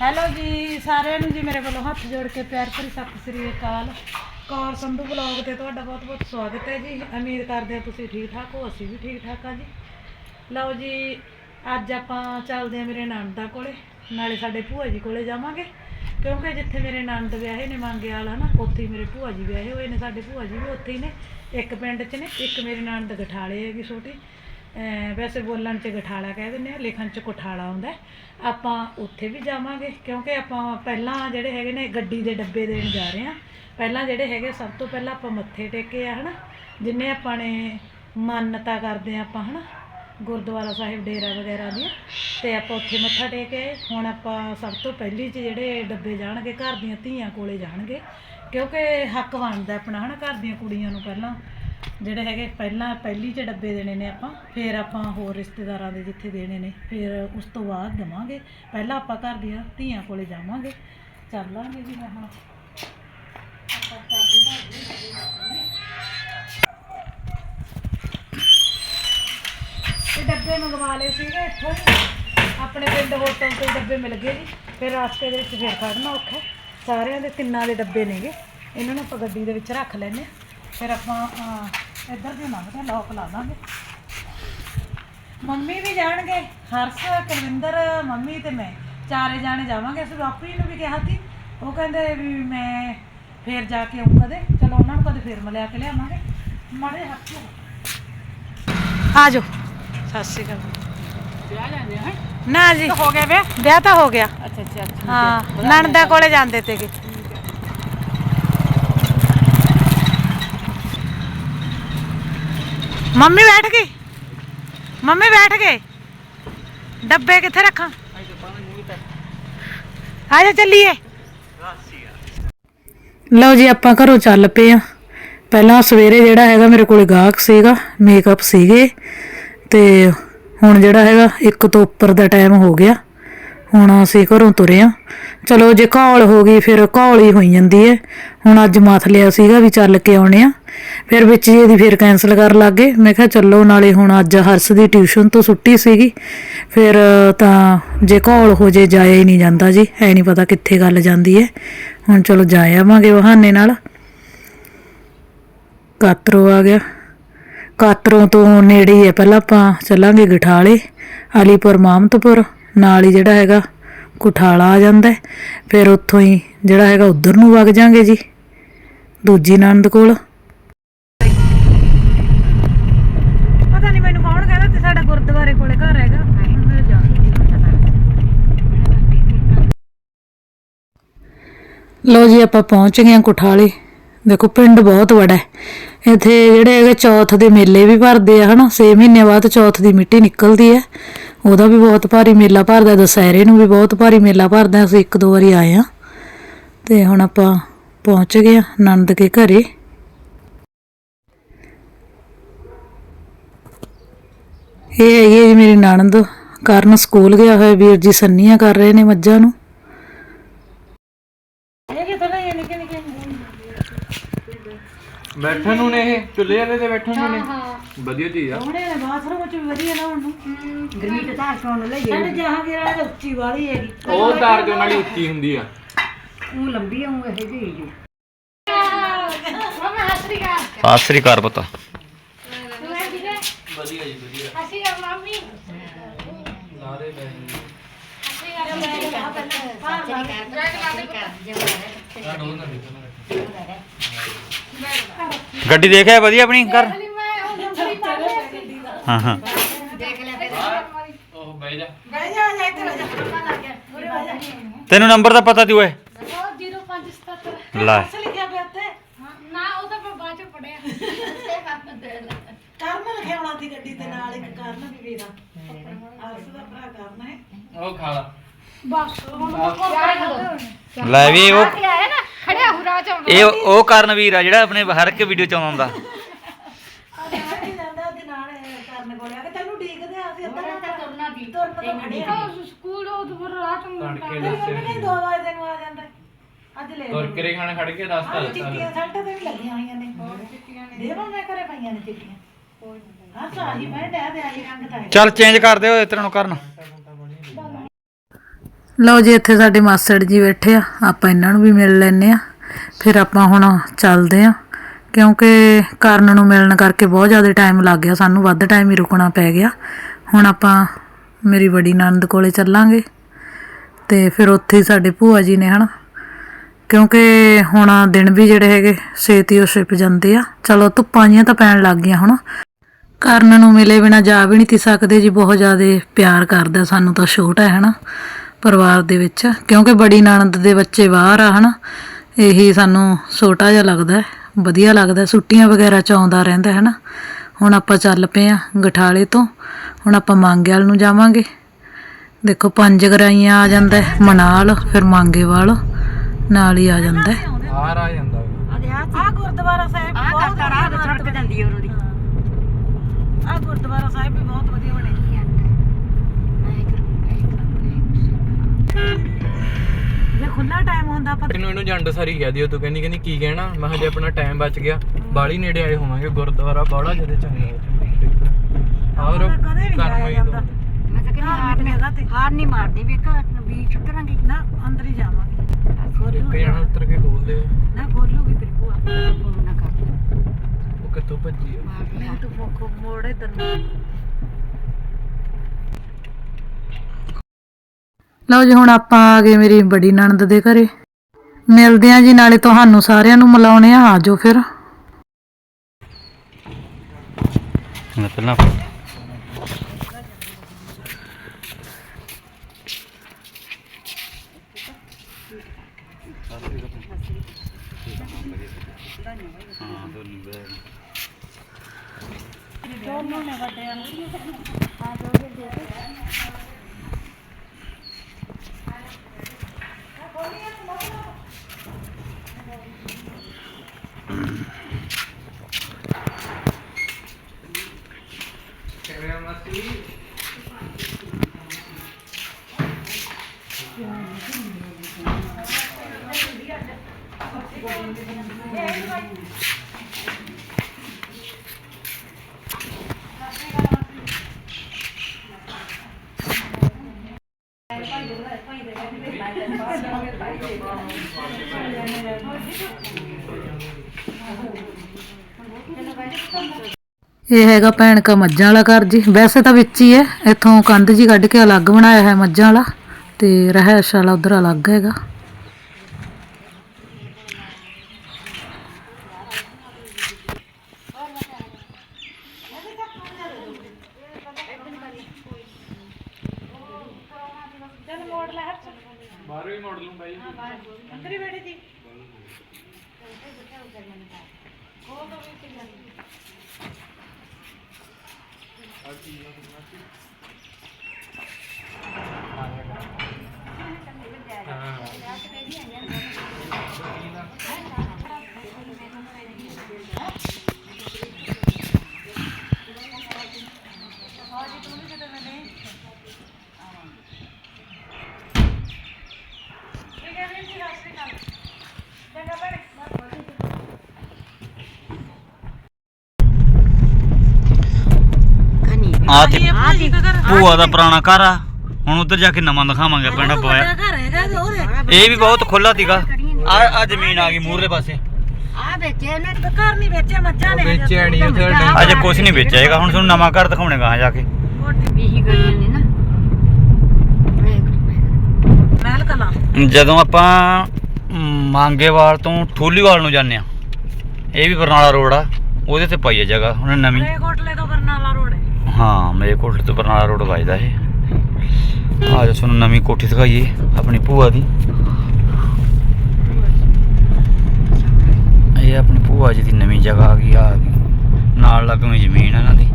Hello ਜੀ, ਸਾਰਿਆਂ ਨੂੰ ਜੀ ਮੇਰੇ ਵੱਲੋਂ ਹੱਥ ਜੋੜ ਕੇ ਪਿਆਰ ਭਰੀ ਸਤਿ ਸ੍ਰੀ ਅਕਾਲ। ਕੌਰ ਸੰਧੂ ਬਲੌਗ ਤੇ ਤੁਹਾਡਾ ਬਹੁਤ ਬਹੁਤ ਸਵਾਗਤ ਹੈ ਜੀ। ਉਮੀਦ ਕਰਦੇ ਹਾਂ ਤੁਸੀਂ ਠੀਕ ਠਾਕ ਹੋ, ਅਸੀਂ ਵੀ ਠੀਕ ਠਾਕ ਆ ਜੀ। ਲਓ ਜੀ, ਅੱਜ ਆਪਾਂ ਚੱਲਦੇ ਹਾਂ ਮੇਰੇ ਨਣਦਾ ਕੋਲੇ। ਨਾਲੇ ਸਾਡੇ ਭੂਆ ਜੀ ਕੋਲੇ ਜਾਵਾਂਗੇ। ਕਿਉਂਕਿ ਜਿੱਥੇ ਮੇਰੇ ਨਣਦ ਵਿਆਹੇ ਨੇ ਮੰਗਿਆਲ ਵਾਲਾ ਨਾ ਉੱਥੇ ਹੀ ਮੇਰੇ ਭੂਆ ਜੀ ਵਿਆਹੇ ਹੋਏ ਨੇ, ਸਾਡੇ ਭੂਆ ਜੀ ਵੀ ਉੱਥੇ ਹੀ ਨੇ। ਇੱਕ ਪਿੰਡ 'ਚ ਨੇ, ਇੱਕ ਮੇਰੇ ਨਣਦ ਗਠਾਲੇ ਹੈਗੀ ਛੋਟੀ। ਵੈਸੇ ਬੋਲਣ 'ਚ ਗਠਾਲਾ ਕਹਿ ਦਿੰਦੇ ਆ, ਲਿਖਣ 'ਚ ਕੋਠਾਲਾ ਆਉਂਦਾ ਆਪਾਂ ਉੱਥੇ ਵੀ ਜਾਵਾਂਗੇ, ਕਿਉਂਕਿ ਆਪਾਂ ਪਹਿਲਾਂ ਜਿਹੜੇ ਹੈਗੇ ਨੇ ਗੱਡੀ ਦੇ ਡੱਬੇ ਦੇਣ ਜਾ ਰਹੇ ਹਾਂ। ਪਹਿਲਾਂ ਜਿਹੜੇ ਹੈਗੇ ਸਭ ਤੋਂ ਪਹਿਲਾਂ ਆਪਾਂ ਮੱਥੇ ਟੇਕੇ ਆ, ਹਨਾ। ਜਿੰਨੇ ਆਪਾਂ ਨੇ ਮਾਨਤਾ ਕਰਦੇ ਆ ਆਪਾਂ, ਹਨਾ। ਗੁਰਦੁਆਰਾ ਸਾਹਿਬ ਡੇਰਾ ਵਗੈਰਾ ਦੀਆਂ, ਤੇ ਆਪਾਂ ਉੱਥੇ ਮੱਥਾ ਟੇਕੇ ਹੁਣ ਆਪਾਂ ਸਭ ਤੋਂ ਪਹਿਲੀ 'ਚ ਜਿਹੜੇ ਡੱਬੇ ਜਾਣਗੇ, ਘਰ ਦੀਆਂ ਧੀਆਂ ਕੋਲੇ ਜਾਣਗੇ। ਕਿਉਂਕਿ ਹੱਕ ਬਣਦਾ ਆਪਣਾ, ਹਨਾ, ਘਰ ਦੀਆਂ ਕੁੜੀਆਂ ਨੂੰ ਪਹਿਲਾਂ। ਜਿਹੜੇ ਹੈਗੇ ਪਹਿਲਾਂ, ਪਹਿਲੀ 'ਚ ਡੱਬੇ ਦੇਣੇ ਨੇ ਆਪਾਂ, ਫਿਰ ਆਪਾਂ ਹੋਰ ਰਿਸ਼ਤੇਦਾਰਾਂ ਦੇ ਜਿੱਥੇ ਦੇਣੇ ਨੇ, ਫਿਰ ਉਸ ਤੋਂ ਬਾਅਦ ਦੇਵਾਂਗੇ। ਪਹਿਲਾਂ ਆਪਾਂ ਘਰ ਦੀਆਂ ਧੀਆਂ ਕੋਲੇ ਜਾਵਾਂਗੇ ਚੱਲ ਚੱਲਾਂਗੇ ਜੀ ਮੈਂ ਹੁਣ ਡੱਬੇ ਇਹ ਡੱਬੇ ਮੰਗਵਾ ਲਏ ਸੀਗੇ ਇੱਥੋਂ। ਹੀ ਆਪਣੇ ਪਿੰਡ ਹੋਟਲ ਤੋਂ ਹੀ ਡੱਬੇ ਮਿਲ ਗਏ ਜੀ। ਫਿਰ ਰਾਸਤੇ ਦੇ ਵਿੱਚ ਫਿਰ ਖੜਨਾ ਔਖਾ ਸਾਰਿਆਂ ਦੇ ਤਿੰਨਾਂ ਦੇ ਡੱਬੇ ਨੇਗੇ। ਇਹਨਾਂ ਨੂੰ ਆਪਾਂ ਗੱਡੀ ਦੇ ਵਿੱਚ ਰੱਖ ਲੈਨੇ ਫਿਰ ਆਪਾਂ ਅਹ, ਇੱਧਰ ਦੀ ਲੰਘਦੇ ਲੋਕ ਲਾ ਦਾਂਗੇ। ਮੰਮੀ ਵੀ ਜਾਣਗੇ ਹਰਸ ਕੁਲਵਿੰਦਰ ਮੰਮੀ ਤੇ ਮੈਂ। ਚਾਰੇ ਜਾਣੇ ਜਾਵਾਂਗੇ। ਅਸੀਂ ਬਾਪੂ ਜੀ ਨੂੰ ਵੀ ਕਿਹਾ ਸੀ। ਉਹ ਕਹਿੰਦੇ ਵੀ ਮੈਂ ਫੇਰ ਜਾ ਕੇ ਆਉਂ ਕਦੇ। ਚਲੋ ਉਹਨਾਂ ਨੂੰ ਕਦੇ ਫੇਰ ਮਿਲਿਆ ਕੇ ਲਿਆਵਾਂਗੇ। ਮਾੜੇ ਹੱਥ ਆ ਜਾਓ। ਸਤਿ ਸ਼੍ਰੀ ਅਕਾਲ। ਵਿਆਹ ਜਾਂਦੇ ਹੈ ਨਾ ਜੀ। ਹੋ ਗਿਆ ਵੇ ਵਿਆਹ ਤਾਂ ਹੋ ਗਿਆ। ਅੱਛਾ ਅੱਛਾ ਅੱਛਾ। ਹਾਂ ਨਣਦਾ ਕੋਲੇ ਜਾਂਦੇ ਤੇਗੇ। ਮੰਮੀ ਬੈਠ ਗਈ। ਮੰਮੀ ਬੈਠ ਗਏ। ਡੱਬੇ ਕਿੱਥੇ ਰੱਖਾਂ? ਆ ਜਾ ਚੱਲੀਏ। ਲਓ ਜੀ, ਆਪਾਂ ਘਰੋਂ ਚੱਲ ਪਏ ਆ ਪਹਿਲਾਂ ਸਵੇਰੇ ਜਿਹੜਾ ਹੈਗਾ ਮੇਰੇ ਕੋਲ ਗਾਹਕ ਸੀਗਾ ਮੇਕਅਪ ਸੀਗੇ। ਤੇ ਹੁਣ ਜਿਹੜਾ ਹੈਗਾ, ਇੱਕ ਤੋਂ ਉੱਪਰ ਦਾ ਟਾਈਮ ਹੋ ਗਿਆ। ਹੁਣ ਅਸੀਂ ਘਰੋਂ ਤੁਰੇ ਆ ਚਲੋ ਜੇ ਘੌਲ ਹੋ ਗਈ, ਫਿਰ ਘੌਲ ਹੀ ਹੋਈ ਜਾਂਦੀ ਹੈ ਹੁਣ ਅੱਜ ਮੱਥ ਲਿਆ ਸੀਗਾ ਵੀ ਚੱਲ ਕੇ ਆਉਣੇ ਆ ਫਿਰ ਵਿੱਚ ਜੀ ਇਹਦੀ ਫਿਰ ਕੈਨਸਲ ਕਰਨ ਲੱਗੇ ਮੈਂ ਕਿਹਾ ਚੱਲੋ ਨਾਲੇ ਹੁਣ ਅੱਜ ਹਰਸ ਦੀ ਟਿਊਸ਼ਨ ਤੋਂ ਛੁੱਟੀ ਸੀਗੀ। ਫਿਰ ਤਾਂ ਜੇ ਘੌਲ ਹੋ ਜੇ ਜਾਇਆ ਹੀ ਨਹੀਂ ਜਾਂਦਾ ਜੀ। ਹੈ ਨਹੀਂ ਪਤਾ ਕਿੱਥੇ ਗੱਲ ਜਾਂਦੀ ਹੈ ਹੁਣ ਚਲੋ ਜਾ ਆਵਾਂਗੇ ਬਹਾਨੇ ਨਾਲ। ਕਾਤਰੋ ਆ ਗਿਆ। ਕਾਤਰੋਂ ਤੋਂ ਨੇੜੇ ਹੀ ਹੈ ਪਹਿਲਾਂ ਆਪਾਂ ਚੱਲਾਂਗੇ ਗਠਾਲੇ, ਅਲੀਪੁਰ, ਮਾਮਤਪੁਰ। ਨਾਲ ਹੀ ਜਿਹੜਾ ਹੈਗਾ ਕੁਠਾਲਾ ਆ ਜਾਂਦਾ। ਫਿਰ ਉੱਥੋਂ ਹੀ ਜਿਹੜਾ ਹੈਗਾ ਉਧਰ ਨੂੰ ਵਗ ਜਾਾਂਗੇ ਜੀ ਦੂਜੀ ਨੰਦ ਕੋਲ। ਪਤਾ ਨਹੀਂ ਮੈਨੂੰ ਕੌਣ ਕਹਿੰਦਾ ਤੇ ਸਾਡਾ ਗੁਰਦੁਆਰੇ ਕੋਲੇ ਘਰ ਹੈਗਾ। ਲੋ ਜੀ ਆਪਾਂ ਪਹੁੰਚ ਗਏ ਹਾਂ ਕੁਠਾਲੇ। ਦੇਖੋ ਪਿੰਡ ਬਹੁਤ ਵੱਡਾ ਹੈ। ਇੱਥੇ ਜਿਹੜੇ ਹੈਗੇ ਚੌਥ ਦੇ ਮੇਲੇ ਵੀ ਭਰਦੇ ਆ, ਹਨਾ? 6 ਮਹੀਨੇ ਬਾਅਦ ਚੌਥ ਦੀ ਮਿੱਟੀ ਨਿਕਲਦੀ ਹੈ ਉਹਦਾ ਵੀ ਬਹੁਤ ਭਾਰੀ ਮੇਲਾ ਭਰਦਾ, ਦੁਸਹਿਰੇ ਨੂੰ ਵੀ ਬਹੁਤ ਭਾਰੀ ਮੇਲਾ ਭਰਦਾ, ਅਸੀਂ ਇੱਕ ਦੋ ਵਾਰੀ ਆਏ ਆ। ਤੇ ਹੁਣ ਆਪਾਂ ਪਹੁੰਚ ਗਏ ਆ ਨੰਦ ਕੇ ਘਰੇ। ਇਹ ਹੈਗੀ ਹੈ ਜੀ ਮੇਰੀ ਨਣਦ। ਕਰਨ ਸਕੂਲ ਗਿਆ ਹੋਇਆ ਵੀਰ ਜੀ, ਸੰਨੀਆਂ ਕਰ ਰਹੇ ਨੇ ਮੱਝਾਂ ਨੂੰ ਇਹ ਕਿਤੇ ਨਾ ਇਹ ਨਿੱਕੇ ਨਿੱਕੇ ਬੈਠਣ ਨੂੰ ਨੇ ਇਹ? ਚੁੱਲ੍ਹੇ ਵਾਲੇ ਤੇ ਬੈਠਣ ਨੂੰ ਨੇ? ਵਧੀਆ ਚੀਜ਼ ਆ। ਉਹਨੇ ਨੇ ਬਾਥਰੂਮ ਚ ਵੀ ਵਧੀਆ ਨਾ ਹੁਣ। ਗਰੀਟ ਤਾਂ ਸੁਣ ਲਈ ਸਾਡੇ ਜਹਾਂਗੀਰ ਵਾਲੇ ਤਾਂ ਉੱਚੀ ਵਾਲੀ ਹੈਗੀ। ਉਹ ਤਾਰ ਜੋ ਨਾਲੀ ਉੱਚੀ ਹੁੰਦੀ ਆ। ਉਹ ਲੰਬੀ ਉਹ ਇਹ ਜੀ ਜੀ ਸਤਿ ਸ੍ਰੀ ਅਕਾਲ ਪਤਾ ਗੱਡੀ ਦੇਖਿਆ ਵਧੀਆ ਆਪਣੀ ਘਰ? ਹਾਂ ਹਾਂ। ਉਹ ਬਹਿ ਜਾ। ਬਹਿ ਜਾ ਜਾ ਇੱਥੇ ਬਹਿ ਜਾ। ਉਰੇ ਬਹਿ ਜਾ। ਤੈਨੂੰ ਨੰਬਰ ਦਾ ਪਤਾ ਤੀ ਓਏ ਲੈ। ਕਿੱਥੇ ਲਿਖਿਆ ਪਿਆ ਉੱਤੇ? ਨਾ ਉਹ ਤਾਂ ਮੈਂ ਬਾਅਦ ਚ ਪੜਿਆ ਕਰਨ ਲਿਖਿਆਉਣਾ ਸੀ ਗੱਡੀ ਦੇ ਨਾਲ ਇੱਕ ਕਰਨ ਵੀ ਵੀਰਾ ਅਰਸ ਦਾ ਭਰਾ ਕਰਨ ਹੈ। ਉਹ ਖਾ ਲਾ। ਲੈ ਵੀ ਉਹ ਆਇਆ ਨਾ ਖੜਿਆ ਹੁਰਾ ਚ ਇਹ ਉਹ ਕਰਨਵੀਰ ਆ ਜਿਹੜਾ ਆਪਣੇ ਹਰ ਇੱਕ ਵੀਡੀਓ ਚ ਆਉਂਦਾ। ਕਰਨ ਤੇਰੀ ਦੱਸੇ ਮੰਮੀ ਨੇ ਦੋ ਵਜੇ ਨੂੰ ਆ ਜਾਂਦਾ ਅੱਜ ਲੈ ਤੁਰ ਕੇ ਖਾਣਾ ਖੜ ਕੇ ਰਸਤਾ ਆਹ ਦੱਸਾਂ ਚਿੱਟੀਆਂ ਸੱਟ ਤੇ ਵੀ ਲੱਗੀਆਂ ਹੋਈਆਂ ਨੇ। ਦੇ ਮੈਂ ਘਰੇ ਪਈਆਂ ਨੇ ਚਿੱਟੀਆਂ। ਹਾਂ ਸਾਹੀ ਮੈਂ ਡੈ ਦੇ ਆਈ ਰੰਗ ਤਾਂ ਹੈ। ਚੱਲ ਚੇਂਜ ਕਰ ਦਿਓ ਇਤਰ ਨੂੰ ਕਰਨ। ਲਓ ਜੀ ਇੱਥੇ ਸਾਡੇ ਮਾਸੜ ਜੀ ਬੈਠੇ ਆ। ਆਪਾਂ ਇਹਨਾਂ ਨੂੰ ਵੀ ਮਿਲ ਲੈਨੇ ਆ। ਫਿਰ ਆਪਾਂ ਹੁਣ ਚੱਲਦੇ ਆ ਕਿਉਂਕਿ ਕਰਨ ਨੂੰ ਮਿਲਣ ਕਰਕੇ ਬਹੁਤ ਜ਼ਿਆਦਾ ਟਾਈਮ ਲੱਗ ਗਿਆ, ਸਾਨੂੰ ਵੱਧ ਟਾਈਮ ਹੀ ਰੁਕਣਾ ਪੈ ਗਿਆ। ਹੁਣ ਆਪਾਂ ਮੇਰੀ ਬੜੀ ਨਣਦ ਕੋਲੇ ਚੱਲਾਂਗੇ ਤੇ ਫਿਰ ਉੱਥੇ ਹੀ ਸਾਡੇ ਭੂਆ ਜੀ ਨੇ ਹਨਾ, ਕਿਉਂਕਿ ਹੁਣ ਦਿਨ ਵੀ ਜਿਹੜੇ ਹੈਗੇ ਛੇਤੀ ਉਹ ਛਿਪ ਜਾਂਦੇ ਆ। ਚਲੋ ਧੁੱਪਾਂ ਜੀਆਂ ਤਾਂ ਪੈਣ ਲੱਗ ਗਈਆਂ ਹੁਣ। ਕਰਨ ਨੂੰ ਮਿਲੇ ਬਿਨਾ ਜਾ ਵੀ ਨਹੀਂ ਤੀ ਸਕਦੇ ਜੀ, ਬਹੁਤ ਜ਼ਿਆਦਾ ਪਿਆਰ ਕਰਦਾ ਸਾਨੂੰ ਤਾਂ ਛੋਟਾ ਹੈ ਹਨਾ, ਪਰਿਵਾਰ ਦੇ ਵਿੱਚ, ਕਿਉਂਕਿ ਬੜੀ ਨਣਦ ਦੇ ਬੱਚੇ ਬਾਹਰ ਆ ਹਨਾ। ਇਹੀ ਸਾਨੂੰ ਛੋਟਾ ਜਿਹਾ ਲੱਗਦਾ ਹੈ, ਵਧੀਆ ਲੱਗਦਾ ਛੁੱਟੀਆਂ ਵਗੈਰਾ ਚ ਆਉਂਦਾ ਰਹਿੰਦਾ ਹੈ ਨਾ। ਹੁਣ ਆਪਾਂ ਚੱਲ ਪਏ ਆ ਗਠਾਲੇ ਤੋਂ ਹੁਣ ਆਪਾਂ ਮੰਗੇਵਾਲ ਨੂੰ ਜਾਵਾਂਗੇ। ਦੇਖੋ ਪੰਜ ਗਰਾਈਆਂ ਆ ਜਾਂਦਾ ਮਨਾਲ ਫਿਰ ਮੰਗੇਵਾਲ ਨਾਲ ਹੀ ਆ ਜਾਂਦਾ ਹੈ। ਬਾਹਰ ਆ ਜਾਂਦਾ ਵਾ। ਆ ਗੁਰਦੁਆਰਾ ਸਾਹਿਬ ਆਹ ਕਰਤਾ ਰਾਹ ਤੇ ਸੜਕ ਜਾਂਦੀ ਹੈ ਉਹਨਾਂ ਦੀ ਆ ਗੁਰਦੁਆਰਾ ਸਾਹਿਬ ਵੀ ਬਹੁਤ ਵਧੀਆ ਬਣੇ। ਜੇ ਖੁੱਲਾ ਟਾਈਮ ਹੁੰਦਾ ਪਰ ਇਹਨੂੰ ਇਹਨੂੰ ਜੰਡ ਸਾਰੀ ਕਹਿ ਦਿਓ ਤੂੰ ਕਹਿੰਦੀ ਕਹਿੰਦੀ ਕੀ ਕਹਿਣਾ? ਮੈਂ ਹਜੇ ਆਪਣਾ ਟਾਈਮ ਬਚ ਗਿਆ ਬਾਲੀ ਨੇੜੇ ਆਏ ਹੋਵਾਂਗੇ ਗੁਰਦੁਆਰਾ ਬਾੜਾ ਜਿਹਦੇ ਚੰਗਾ ਔਰ ਕਦੇ ਵੀ ਕਰਮ ਜਾਇਆ ਹੀ ਜਾਂਦਾ। ਮੈਂ ਤਾਂ ਕਹਿੰਦੀ ਹਾਰ ਧਾਰਮਿਕ ਜਗ੍ਹਾ ਤੇ। ਹਾਰ ਨਹੀਂ ਮਾਰਦੀ ਵੀ ਵੀ ਛੁੱਟਾਂਗੇ ਨਾ ਅੰਦਰ ਹੀ ਜਾਵਾਂਗੇ। ਇੱਕ ਜਣਾ ਉੱਤਰ ਕੇ ਖੋਲਦੇ ਆ। ਨਾ ਖੋਲੂਗੀ ਤੇਰੀ ਭੂਆ। ਨਾ ਕਰ ਉਹ ਕਿੱਥੋਂ ਭੱਜੀ ਆ? ਨਹੀਂ ਤੂੰ ਫੋਕੋ ਮੋੜੇ ਤੈਨੂੰ। ਲਓ ਜੀ ਹੁਣ ਆਪਾਂ ਆ ਗਏ ਮੇਰੀ ਬੜੀ ਨਣਦ ਦੇ ਘਰੇ। ਮਿਲਦੇ ਆ ਜੀ ਨਾਲੇ ਤੁਹਾਨੂੰ ਸਾਰਿਆਂ ਨੂੰ ਮਿਲਾਉਣੇ ਆ ਆਜੋ ਫਿਰ। ਪਹਿਲਾਂ ਇਹ ਹੈਗਾ ਭੈਣ ਕਾ ਮੱਝਾਂ ਵਾਲਾ ਘਰ ਜੀ। ਵੈਸੇ ਤਾਂ ਵਿੱਚ ਹੀ ਹੈ। ਇੱਥੋਂ ਕੰਧ ਜੀ ਕੱਢ ਕੇ ਅਲੱਗ ਬਣਾਇਆ ਹੈ ਮੱਝਾਂ ਵਾਲਾ ਤੇ ਰਹਿਸ਼ ਵਾਲਾ ਉਧਰ ਅਲੱਗ ਹੈਗਾ। ਬਾਹਰ ਵੀ ਮੋੜ ਲੂੰ ਬਾਈ ਅੰਦਰ ਹੀ ਬੈਠੀ ਸੀ। ਆ ਤੇ ਭੂਆ ਦਾ ਪੁਰਾਣਾ ਘਰ ਆ? ਹੁਣ ਉਧਰ ਜਾ ਕੇ ਨਵਾਂ ਦਿਖਾਵਾਂਗੇ ਪਿੰਡ ਬੋਇਆ ਘਰ ਹੈਗਾ ਤੇ ਉਹਦੇ ਇਹ ਵੀ ਬਹੁਤ ਖੁੱਲਾ ਸੀਗਾ। ਆ ਆ ਜ਼ਮੀਨ ਆ ਗਈ ਮੂਰਲੇ ਪਾਸੇ। ਆ ਵੇਚੇ ਉਹਨਾਂ ਘਰ ਨਹੀਂ ਵੇਚਿਆ ਮੱਝਾਂ ਨੇ ਵੇਚਿਆ ਨਹੀਂ ਅਜੇ ਕੁਝ ਨਹੀਂ ਵੇਚਿਆ ਹੈਗਾ ਹੁਣ ਤੁਹਾਨੂੰ ਨਵਾਂ ਘਰ ਦਿਖਾਉਣੇ ਗਾਂ ਜਾ ਕੇ। ਵੀ ਹੀ ਗਈਆਂ ਨੇ ਨਾ। ਮਹਿਲ ਕਲਾ ਜਦੋਂ ਆਪਾਂ ਮਾਂਗੇਵਾਲ ਤੋਂ ਠੋਲੀਵਾਲ ਨੂੰ ਜਾਂਦੇ ਆ ਇਹ ਵੀ ਬਰਨਾਲਾ ਰੋਡ ਆ ਉਹਦੇ ਤੇ ਪਾਈ ਆ ਜਗ੍ਹਾ ਹੁਣ ਨਵੀਂ। ਕੋਟਲੇ ਤੋਂ ਹੈ ਮੇਰੇ ਕੋਠੇ ਤੋਂ ਬਰਨਾਲਾ ਰੋਡ ਵੱਜਦਾ ਇਹ। ਆ ਜਾ ਤੁਹਾਨੂੰ ਨਵੀਂ ਕੋਠੀ ਦਿਖਾਈਏ ਆਪਣੀ ਭੂਆ ਦੀ। ਇਹ ਆਪਣੀ ਭੂਆ ਜੀ ਦੀ ਨਵੀਂ ਜਗ੍ਹਾ ਆ ਗਈ ਆ ਨਾਲ ਲੱਗਵੀਂ ਜ਼ਮੀਨ ਇਹਨਾਂ ਦੀ।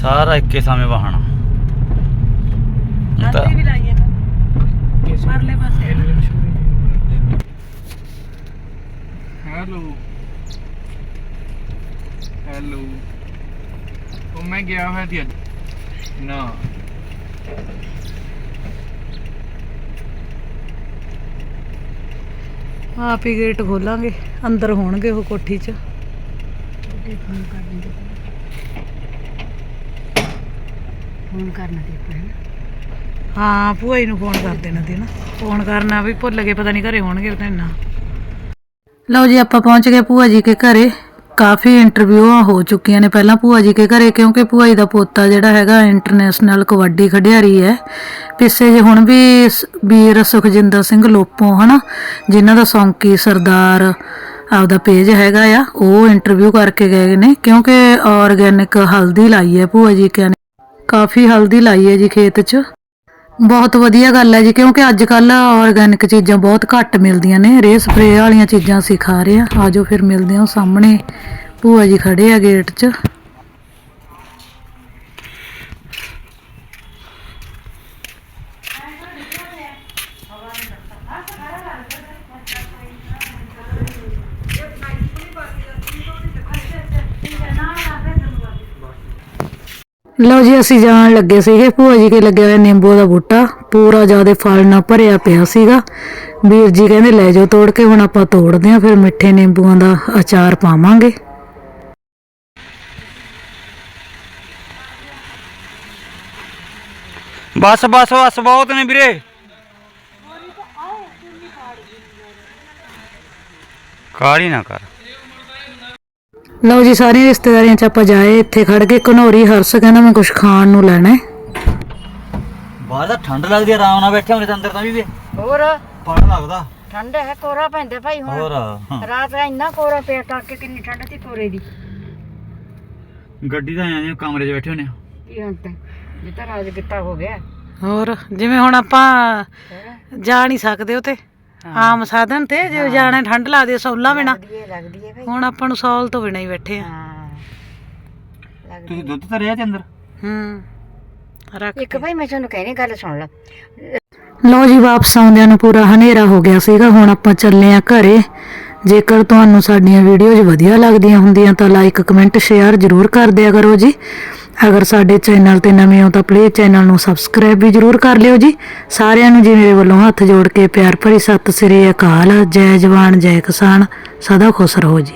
ਸਾਰਾ ਇੱਕੇ ਸਾਵੇਂ ਵਹਾਣਾ। ਹੁਣ ਤਾਂ ਵੀ ਪਰਲੇ ਪਾਸੇ। ਹੈਲੋ। ਮੈਂ ਗਿਆ ਹੋਇਆ ਸੀ ਅੱਜ। ਨਾ। ਆਪ ਹੀ ਗੇਟ ਖੋਲਾਂਗੇ ਅੰਦਰ ਹੋਣਗੇ ਉਹ ਕੋਠੀ 'ਚ। ਫੋਨ ਕਰਨਾ ਤੇ ਪੈਣਾ ਹਾਂ ਭੂਆ ਜੀ ਨੂੰ ਫੋਨ ਕਰ ਦੇਣਾ ਤੇ ਨਾ। ਫੋਨ ਕਰਨਾ ਵੀ ਭੁੱਲ ਗਏ ਪਤਾ ਨਹੀਂ ਘਰੇ ਹੋਣਗੇ ਉਹ ਤਾਂ ਇੰਨਾ ਲਓ ਜੀ ਆਪਾਂ ਪਹੁੰਚ ਗਏ ਭੂਆ ਜੀ ਕੇ ਘਰੇ। ਕਾਫੀ ਇੰਟਰਵਿਊਆਂ ਹੋ ਚੁੱਕੀਆਂ ਨੇ। ਪਹਿਲਾਂ ਭੂਆ ਜੀ ਕੇ ਘਰੇ, ਕਿਉਂਕਿ ਭੂਆ ਜੀ ਦਾ ਪੋਤਾ ਜਿਹੜਾ ਹੈਗਾ ਇੰਟਰਨੈਸ਼ਨਲ ਕਬੱਡੀ ਖਿਡਾਰੀ ਹੈ। ਪਿੱਛੇ ਜੇ ਹੁਣ ਵੀ ਵੀਰ ਸੁਖਜਿੰਦਰ ਸਿੰਘ ਲੋਪੋ, ਹਨਾ, ਜਿਨ੍ਹਾਂ ਦਾ ਸੌਂਕੀ ਸਰਦਾਰ ਆਪਦਾ ਪੇਜ ਹੈਗਾ ਆ, ਉਹ ਇੰਟਰਵਿਊ ਕਰਕੇ ਗਏ ਨੇ, ਕਿਉਂਕਿ ਆਰਗੈਨਿਕ ਹਲਦੀ ਲਾਈ ਹੈ ਭੂਆ ਜੀ ਕੇ ਨੇ। ਕਾਫੀ ਹਲਦੀ ਲਾਈ ਹੈ ਜੀ ਖੇਤ 'ਚ। ਬਹੁਤ ਵਧੀਆ ਗੱਲ ਹੈ ਜੀ, ਕਿਉਂਕਿ ਅੱਜ ਕੱਲ ਆਰਗੈਨਿਕ ਚੀਜ਼ਾਂ ਬਹੁਤ ਘੱਟ ਮਿਲਦੀਆਂ ਨੇ। ਰੇ ਸਪਰੇ ਵਾਲੀਆਂ ਚੀਜ਼ਾਂ ਅਸੀਂ ਖਾ ਰਹੇ ਆ ਆਜੋ ਫਿਰ ਮਿਲਦੇ ਹਾਂ ਸਾਹਮਣੇ। ਭੂਆ ਜੀ ਖੜੇ ਆ ਗੇਟ 'ਚ। ਲਓ ਜੀ, ਅਸੀਂ ਜਾਣ ਲੱਗੇ ਸੀਗੇ। ਭੂਆ ਜੀ ਕੇ ਲੱਗਿਆ ਹੋਇਆ ਨਿੰਬੂ ਦਾ ਬੂਟਾ। ਪੂਰਾ ਜਿਆਦੇ ਫਲ ਨਾਲ ਭਰਿਆ ਪਿਆ ਸੀਗਾ। ਵੀਰ ਜੀ ਕਹਿੰਦੇ, ਲੈ ਜਾਓ, ਤੋੜ ਕੇ ਹੁਣ ਆਪਾਂ ਤੋੜਦੇ ਆਂ, ਫਿਰ ਮਿੱਠੇ ਨਿੰਬੂਆਂ ਦਾ ਅਚਾਰ ਪਾਵਾਂਗੇ। ਬਸ ਬਸ ਬਸ, ਬਹੁਤ ਨੇ ਵੀਰੇ। ਕਾਲੀ ਨਾ ਕਰ। ਲਓ ਜੀ ਸਾਰੀਆਂ ਰਿਸ਼ਤੇਦਾਰੀਆਂ ਚ ਆਪਾਂ ਜਾਏ ਇੱਥੇ ਖੜ ਕੇ ਘਨੌਰੀ ਹਰਸ ਕਹਿੰਦਾ ਮੈਂ ਕੁਝ ਖਾਣ ਨੂੰ ਲੈਣਾ ਹੈ। ਬਾਹਰ ਤਾਂ ਠੰਡ ਲੱਗਦੀ ਆ ਆਰਾਮ ਨਾਲ ਬੈਠੇ ਹੋਣੇ ਤਾਂ ਅੰਦਰ ਤਾਂ ਵੀ ਵੇ। ਹੋਰ? ਪੜ ਲੱਗਦਾ। ਠੰਡ ਹੈ ਕੋਰਾ ਪੈਂਦਾ ਭਾਈ ਹੁਣ। ਹੋਰ ਰਾਤ ਦਾ ਇੰਨਾ ਕੋਰਾ ਪਿਆ ਕਰਕੇ ਕਿੰਨੀ ਠੰਡ ਸੀ ਕੋਰੇ ਦੀ। ਗੱਡੀ ਤਾਂ ਆਏ ਆ ਕਮਰੇ 'ਚ ਬੈਠੇ ਹੋਣੇ ਆ। ਕੀ ਹੁਣ ਤੇ ਜਿੱਤਾ ਰਾਜ ਗਿੱਤਾ ਹੋ ਗਿਆ। ਹੋਰ ਜਿਵੇਂ ਹੁਣ ਆਪਾਂ ਜਾ ਨਹੀਂ ਸਕਦੇ ਉਤੇ ਆਮ ਸਾਧਨ ਤੇ ਜੇ ਜਾਣਾ ਠੰਡ ਲੱਗਦੀ ਸੌਲਾ ਬਿਨਾ। ਲੱਗਦੀ ਹੈ ਲੱਗਦੀ ਹੈ ਭਾਈ ਹੁਣ ਆਪਾਂ ਨੂੰ ਸੌਲ ਤੋਂ ਬਿਨਾ ਹੀ ਬੈਠੇ ਆ। ਹਾਂ। ਲੱਗਦੀ ਤੁਸੀਂ ਦੁੱਧ ਤਾਂ ਰਿਆ ਤੇ ਅੰਦਰ? ਹੂੰ। ਰੱਖ ਇੱਕ ਭਾਈ ਮੈਂ ਤੁਹਾਨੂੰ ਕਹਿਣੀ ਗੱਲ ਸੁਣ ਲੈ। ਲਓ ਜੀ ਵਾਪਸ ਆਉਂਦਿਆਂ ਨੂੰ ਪੂਰਾ ਹਨੇਰਾ ਹੋ ਗਿਆ ਸੀਗਾ ਹੁਣ ਆਪਾਂ ਚੱਲੇ ਆ ਘਰੇ। ਜੇਕਰ ਤੁਹਾਨੂੰ ਸਾਡੀਆਂ ਵੀਡੀਓਜ਼ ਵਧੀਆ ਲੱਗਦੀਆਂ ਹੁੰਦੀਆਂ ਤਾਂ ਲਾਈਕ ਕਮੈਂਟ ਸ਼ੇਅਰ ਜ਼ਰੂਰ ਕਰ ਦਿਆ ਕਰੋ ਜੀ। ਅਗਰ ਸਾਡੇ ਚੈਨਲ ਤੇ ਨਵੇਂ ਹੋ ਤਾਂ ਪਲੀਜ਼ ਚੈਨਲ ਨੂੰ ਸਬਸਕ੍ਰਾਈਬ ਵੀ ਜ਼ਰੂਰ ਕਰ ਲਿਓ ਜੀ। ਸਾਰਿਆਂ ਨੂੰ ਜੀ ਮੇਰੇ ਵੱਲੋਂ ਹੱਥ ਜੋੜ ਕੇ ਪਿਆਰ ਭਰੀ ਸਤਿ ਸ੍ਰੀ ਅਕਾਲ। ਜੈ ਜਵਾਨ, ਜੈ ਕਿਸਾਨ। ਸਦਾ ਖੁਸ਼ ਰਹੋ ਜੀ।